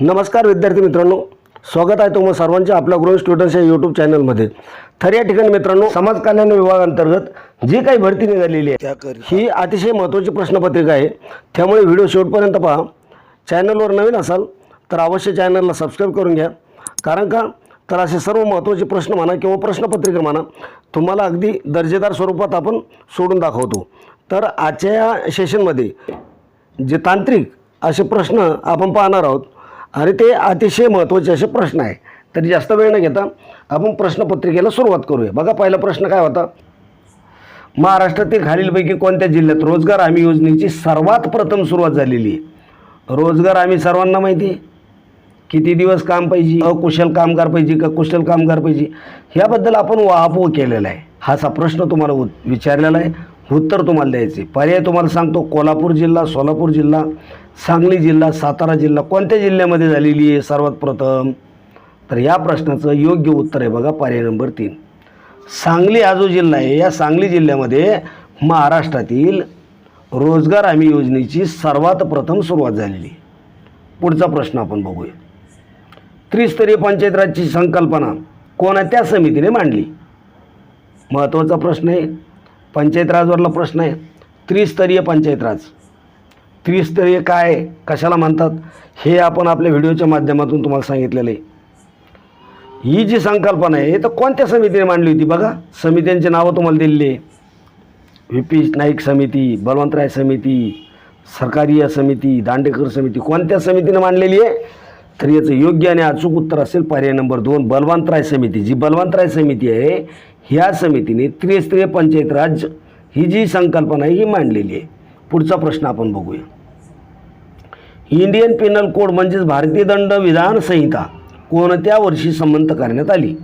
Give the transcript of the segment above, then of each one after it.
नमस्कार विद्यार्थी मित्रांनो स्वागत आहे तुम्हाला सर्वांच्या आपल्या ग्रोन स्टुडंट्स या यूट्यूब चॅनलमध्ये तर या ठिकाणी मित्रांनो समाज कल्याण विभागांतर्गत जी काही भरती निघालेली आहे ही अतिशय महत्त्वाची प्रश्नपत्रिका आहे. त्यामुळे व्हिडिओ शेवटपर्यंत पहा. चॅनलवर नवीन असाल तर अवश्य चॅनलला सबस्क्राईब करून घ्या. कारण का? तर असे सर्व महत्त्वाचे प्रश्न म्हणा किंवा प्रश्नपत्रिका म्हणा तुम्हाला अगदी दर्जेदार स्वरूपात आपण सोडून दाखवतो. तर आजच्या या सेशनमध्ये जे तांत्रिक असे प्रश्न आपण पाहणार आहोत अरे ते अतिशय महत्त्वाचे असे प्रश्न आहे. तरी जास्त वेळ न घेता आपण प्रश्नपत्रिकेला सुरुवात करूया. बघा पहिला प्रश्न काय होता? महाराष्ट्रातील खालीलपैकी कोणत्या जिल्ह्यात रोजगार हमी योजनेची सर्वात प्रथम सुरुवात झालेली आहे? रोजगार हमी सर्वांना माहिती आहे? किती दिवस काम पाहिजे? अकुशल कामगार पाहिजे का कुशल कामगार पाहिजे? ह्याबद्दल आपण वाहपूह केलेला आहे. हाचा प्रश्न तुम्हाला उत- विचारलेला आहे. उत्तर तुम्हाला द्यायचे. पर्याय तुम्हाला सांगतो कोल्हापूर जिल्हा सोलापूर जिल्हा सांगली जिल्हा सातारा जिल्हा कोणत्या जिल्ह्यामध्ये झालेली आहे सर्वात प्रथम? तर या प्रश्नाचं योग्य उत्तर आहे बघा पर्याय नंबर तीन. सांगली हा जो जिल्हा आहे या सांगली जिल्ह्यामध्ये महाराष्ट्रातील रोजगार हमी योजनेची सर्वात प्रथम सुरुवात झालेली. आहे. पुढचा प्रश्न आपण बघूया. त्रिस्तरीय पंचायत राजची संकल्पना कोणत्या समितीने मांडली? महत्त्वाचा प्रश्न आहे. पंचायत राजवरला प्रश्न आहे. त्रिस्तरीय पंचायत राज. त्रिस्तरीय काय आहे? कशाला म्हणतात हे आपण आपल्या व्हिडिओच्या माध्यमातून तुम्हाला सांगितलेलं आहे. ही जी संकल्पना आहे तर कोणत्या समितीने मांडली होती बघा? समित्यांची नावं तुम्हाला दिलेली आहे. व्ही पी नाईक समिती बलवंतराय समिती सरकारीय समिती दांडेकर समिती कोणत्या समितीने मांडलेली आहे? तर याचं योग्य आणि अचूक उत्तर असेल पर्याय नंबर दोन बलवंतराय समिती. जी बलवंतराय समिती आहे ह्या समितीने त्रिस्तरीय पंचायत राज ही जी संकल्पना आहे ही मांडलेली आहे. पुढचा प्रश्न आपण बघूया. इंडियन पेनल कोड म्हणजेच भारतीय दंड विधान संहिता कोणत्या वर्षी संमत करण्यात आली?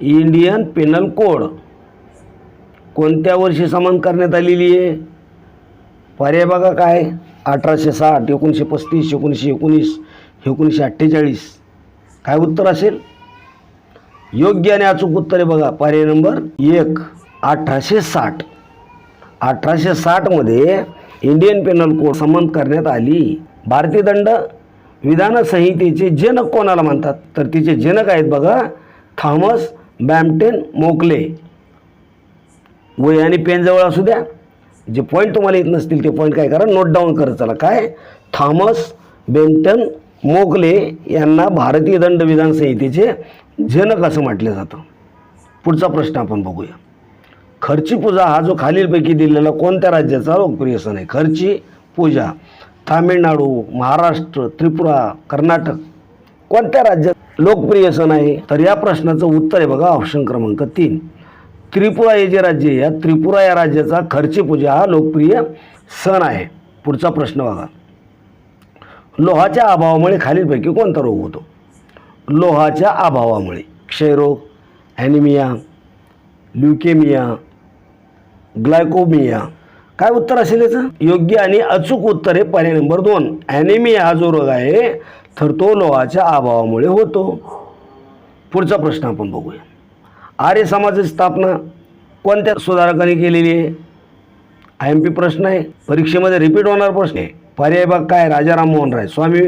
इंडियन पेनल कोड कोणत्या वर्षी समन करण्यात आलेली आहे? पर्याय बघा काय? अठराशे साठ एकोणीसशे पस्तीस एकोणीसशे एकोणीस एकोणीसशे अठ्ठेचाळीस. काय उत्तर असेल? योग्य आणि अचूक उत्तर आहे बघा. पर्याय नंबर एक अठराशे साठ. अठराशे साठमध्ये इंडियन पेनल कोड संमत करण्यात आली. भारतीय दंड विधान संहितेचे जनक कोणाला म्हणतात? तर तिचे जनक आहेत बघा थॉमस बॅम्प्टेन मोकले. वय आणि पेनजवळ असू द्या. जे पॉईंट तुम्हाला येत नसतील ते पॉईंट काय करा? नोट डाऊन करत चला. काय? थॉमस बेंटन मोकले यांना भारतीय दंड विधान संहितेचे जनक असं म्हटलं जातं. पुढचा प्रश्न आपण बघूया. खर्ची पूजा हा जो खालीलपैकी दिलेला कोणत्या राज्याचा लोकप्रिय सण आहे? खर्ची पूजा तामिळनाडू महाराष्ट्र त्रिपुरा कर्नाटक कोणत्या राज्यात लोकप्रिय सण आहे? तर या प्रश्नाचं उत्तर आहे बघा ऑप्शन क्रमांक तीन. त्रिपुरा हे जे राज्य आहे या त्रिपुरा या राज्याचा खर्ची पूजा हा लोकप्रिय सण आहे. पुढचा प्रश्न बघा. लोहाच्या अभावामुळे खालीलपैकी कोणता रोग होतो? लोहाच्या अभावामुळे. क्षयरोग ॲनिमिया ल्युकेमिया ग्लायकोमिया काय उत्तर असेल याचं? योग्य आणि अचूक उत्तर आहे पर्याय नंबर दोन. ॲनिमिया हा जो रोग आहे तर तो लोहाच्या अभावामुळे होतो. पुढचा प्रश्न आपण बघूया. आर्य समाजाची स्थापना कोणत्या सुधारकाने केलेली आहे? आय एम पी प्रश्न आहे. परीक्षेमध्ये रिपीट होणार प्रश्न आहे. पर्याय भाग काय राजाराम मोहन राय स्वामी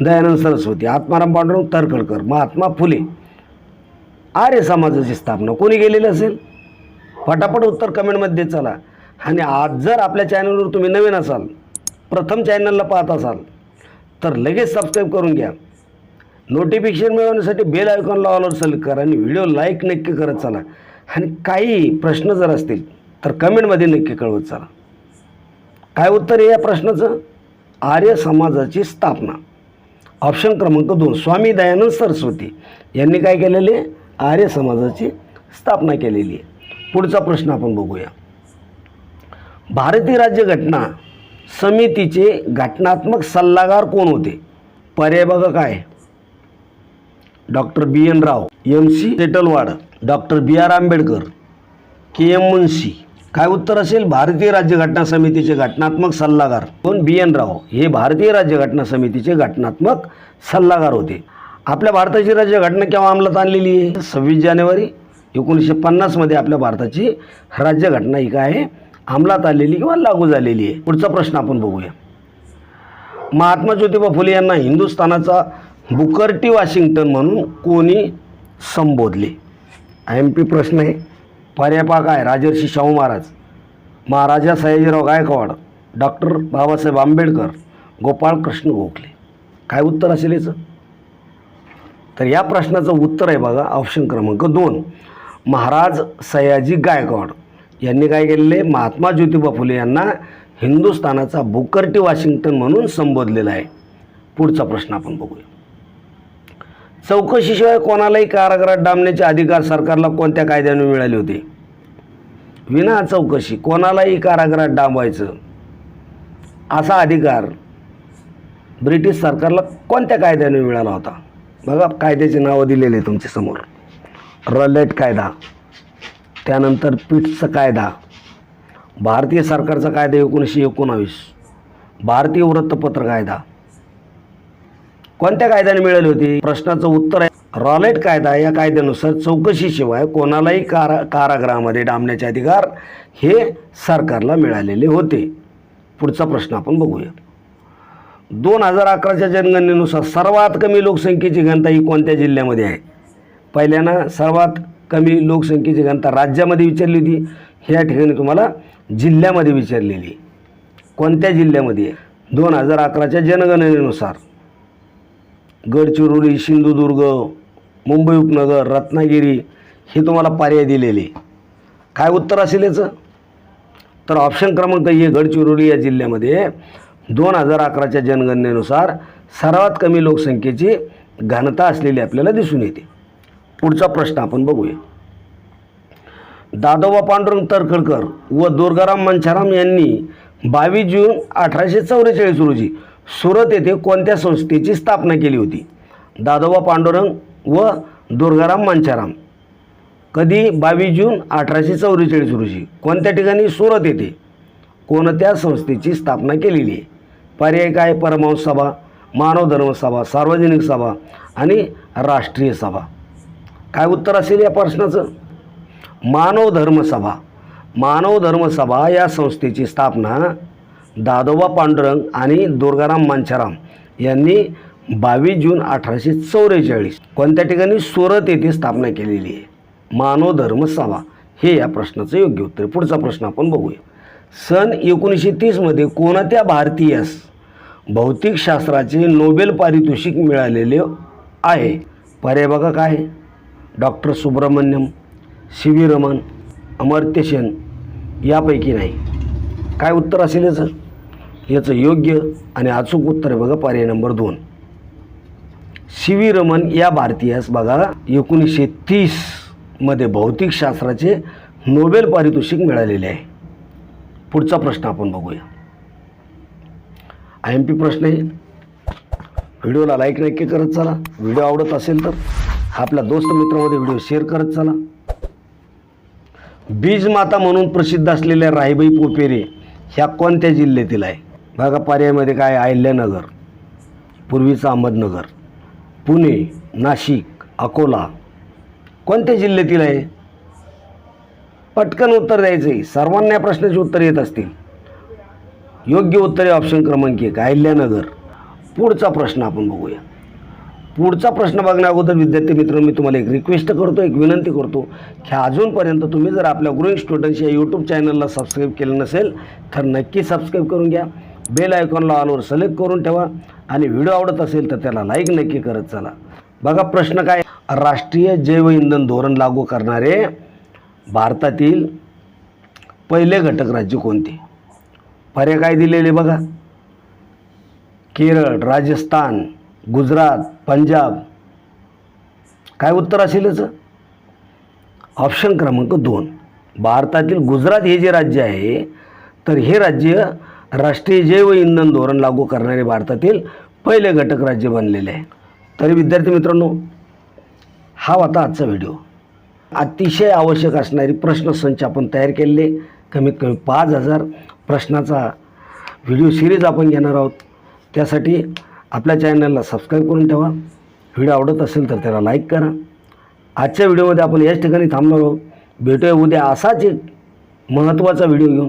दयानंद सरस्वती आत्माराम पांडुरंग तरखडकर महात्मा फुले. आर्य समाजाची स्थापना कोणी केलेली असेल? फटाफट उत्तर कमेंटमध्ये देत चला. आणि आज जर आपल्या चॅनलवर तुम्ही नवीन असाल प्रथम चॅनलला पाहत असाल तर लगेच सबस्क्राईब करून घ्या. नोटिफिकेशन मिळवण्यासाठी बेल आयकॉन लावल्यावर सिलेक्ट करा आणि व्हिडिओ लाईक नक्की करत चला. आणि काही प्रश्न जर असतील तर कमेंटमध्ये नक्की कळवत चला. काय उत्तर आहे या प्रश्नाचं? आर्य समाजाची स्थापना. ऑप्शन क्रमांक दोन स्वामी दयानंद सरस्वती. यांनी काय केलेले? आहे? आर्य समाजाची स्थापना केलेली आहे. पुढचा प्रश्न आपण बघूया. भारतीय राज्यघटना समितीचे घटनात्मक सल्लागार कोण होते? पर्याय बघा काय? Doctor B N Rau M C Setalvad doctor B R Ambedkar K M Munshi काय उत्तर असेल? भारतीय राज्यघटना समितीचे घटनात्मक सल्लागार. कोण? B N Rao. हे भारतीय राज्यघटना समितीचे घटनात्मक सल्लागार होते. आपल्या भारताची राज्यघटना केव्हा अंमलात आणलेली आहे? सव्वीस जानेवारी एकोणीसशे पन्नासमध्ये आपल्या भारताची राज्यघटना ही काय आहे? अंमलात आलेली किंवा लागू झालेली आहे? पुढचा प्रश्न आपण बघूया. महात्मा ज्योतिबा फुले यांना हिंदुस्थानाचा बुकर्टी वॉशिंग्टन म्हणून कोणी संबोधले? आय एम पी प्रश्न आहे. पर्यापा काय राजर्षी शाहू महाराज. महाराजा सयाजीराव गायकवाड डॉक्टर बाबासाहेब आंबेडकर गोपाळ कृष्ण गोखले. काय उत्तर असेल याचं? तर या प्रश्नाचं उत्तर आहे बघा ऑप्शन क्रमांक दोन. महाराज सयाजी गायकवाड यांनी काय केलेले महात्मा ज्योतिबा फुले यांना हिंदुस्थानाचा बुकर्टी वॉशिंग्टन म्हणून संबोधलेला आहे. पुढचा प्रश्न आपण बघूया. चौकशीशिवाय कोणालाही कारागृहात डांबण्याचे अधिकार सरकारला कोणत्या कायद्याने मिळाले होते? विना चौकशी कोणालाही कारागृहात डांबवायचं. असा अधिकार ब्रिटिश सरकारला कोणत्या कायद्याने मिळाला होता? बघा कायद्याचे नावं दिलेले आहे तुमच्यासमोर रलेट कायदा त्यानंतर पिट्सचा कायदा भारतीय सरकारचा कायदा एकोणीसशे एकोणावीस भारतीय वृत्तपत्र कायदा कोणत्या कायद्याने मिळाली होती? प्रश्नाचं उत्तर आहे. रॉलेट कायदा या कायद्यानुसार चौकशीशिवाय कोणालाही कारा कारागृहामध्ये डांबण्याचे अधिकार हे सरकारला मिळालेले होते. पुढचा प्रश्न आपण बघूया दोन हजार अकराच्या जनगणनेनुसार सर्वात कमी लोकसंख्येची घनता ही कोणत्या जिल्ह्यामध्ये आहे? पहिल्यानं सर्वात कमी लोकसंख्येची घनता राज्यामध्ये विचारली होती. ह्या ठिकाणी तुम्हाला जिल्ह्यामध्ये विचारलेली. कोणत्या जिल्ह्यामध्ये आहे? दोन हजार अकराच्या जनगणनेनुसार गडचिरोली सिंधुदुर्ग मुंबई उपनगर रत्नागिरी हे तुम्हाला पर्याय दिलेले. काय उत्तर असेल याचं? तर ऑप्शन क्रमांक ए गडचिरोली या जिल्ह्यामध्ये दोन हजार अकराच्या जनगणनेनुसार सर्वात कमी लोकसंख्येची घनता असलेली आपल्याला दिसून येते. पुढचा प्रश्न आपण बघूया. दादोबा पांडुरंग तरखडकर व दुर्गाराम मंचाराम यांनी बावीस जून अठराशे चौवेचाळीस रोजी सुरत येथे कोणत्या संस्थेची स्थापना केली होती? दादोबा पांडुरंग व दुर्गाराम मांचाराम. कधी? बावीस जून अठराशे चौवेचाळीस रोजी. कोणत्या ठिकाणी सुरत येथे? कोणत्या संस्थेची स्थापना केलेली आहे? पर्याय काय? परमहंस सभा मानव धर्म सभा सार्वजनिक सभा आणि राष्ट्रीय सभा. काय उत्तर असेल या प्रश्नाचं? मानव धर्म सभा. मानव धर्म सभा या संस्थेची स्थापना दादोबा पांडुरंग आणि दुर्गाराम मांचाराम यांनी बावीस जून अठराशे चौवेचाळीस कोणत्या ठिकाणी सुरत येथे स्थापना केलेली आहे? मानव धर्म सभा. हे या प्रश्नाचं योग्य उत्तर पुढचा प्रश्न आपण बघूया. सन एकोणीसशे तीसमध्ये कोणत्या भारतीयास भौतिकशास्त्राचे नोबेल पारितोषिक मिळालेले आहे? पर्याय बघा काय doctor Subramaniam C V Raman Amartya Sen यापैकी नाही. काय उत्तर असेल याचं? याचं योग्य आणि अचूक उत्तर आहे बघा पर्याय नंबर दोन. सी व्ही रमन या भारतीयास बघा एकोणीसशे तीसमध्ये भौतिकशास्त्राचे नोबेल पारितोषिक मिळालेले आहे. पुढचा प्रश्न आपण बघूया. आय एम पी प्रश्न आहे. व्हिडिओला लाईक नक्की करत चला. व्हिडिओ आवडत असेल तर आपल्या दोस्त मित्रामध्ये व्हिडिओ शेअर करत चला. बीज माता म्हणून प्रसिद्ध असलेल्या राहीबाई पोपेरे ह्या कोणत्या जिल्ह्यातील आहे? बघा पर्यायमध्ये काय अहिल्यानगर पूर्वीचं अहमदनगर पुणे नाशिक अकोला. कोणत्या जिल्ह्यातील आहे? पटकन उत्तर द्यायचं आहे. सर्वांना या प्रश्नाची उत्तर येत असतील. योग्य उत्तरे ऑप्शन क्रमांक एक अहिल्यानगर. पुढचा प्रश्न आपण बघूया. पुढचा प्रश्न बघण्या अगोदर विद्यार्थी मित्रांनो मी तुम्हाला एक रिक्वेस्ट करतो एक विनंती करतो की अजूनपर्यंत तुम्ही जर आपल्या ग्रोईंग स्टुडंट्स या यूट्यूब चॅनलला सबस्क्राईब केलं नसेल तर नक्की सबस्क्राईब करून घ्या. बेल आयकॉनला ऑलवर सिलेक्ट करून ठेवा. आणि व्हिडिओ आवडत असेल तर त्याला लाईक नक्की करत चला. बघा प्रश्न काय? राष्ट्रीय जैव इंधन धोरण लागू करणारे भारतातील पहिले घटक राज्य कोणते? पर्याय काय दिलेले बघा? केरळ राजस्थान गुजरात पंजाब. काय उत्तर असेल याचं? ऑप्शन क्रमांक दोन. भारतातील गुजरात हे जे राज्य आहे तर हे राज्य राष्ट्रीय जैव इंधन धोरण लागू करणारे भारतातील पहिले घटक राज्य बनलेले आहे. तरी विद्यार्थी मित्रांनो हा होता आजचा व्हिडिओ. अतिशय आवश्यक असणारी प्रश्नसंच आपण तयार केलेले कमीत कमी पाच हजार प्रश्नाचा व्हिडिओ सिरीज आपण घेणार आहोत. त्यासाठी आपल्या चॅनलला सबस्क्राईब करून ठेवा. व्हिडिओ आवडत असेल तर त्याला लाईक करा. आजच्या व्हिडिओमध्ये आपण याच ठिकाणी थांबणार आहोत. भेटूया उद्या असाच एक महत्त्वाचा व्हिडिओ घेऊन.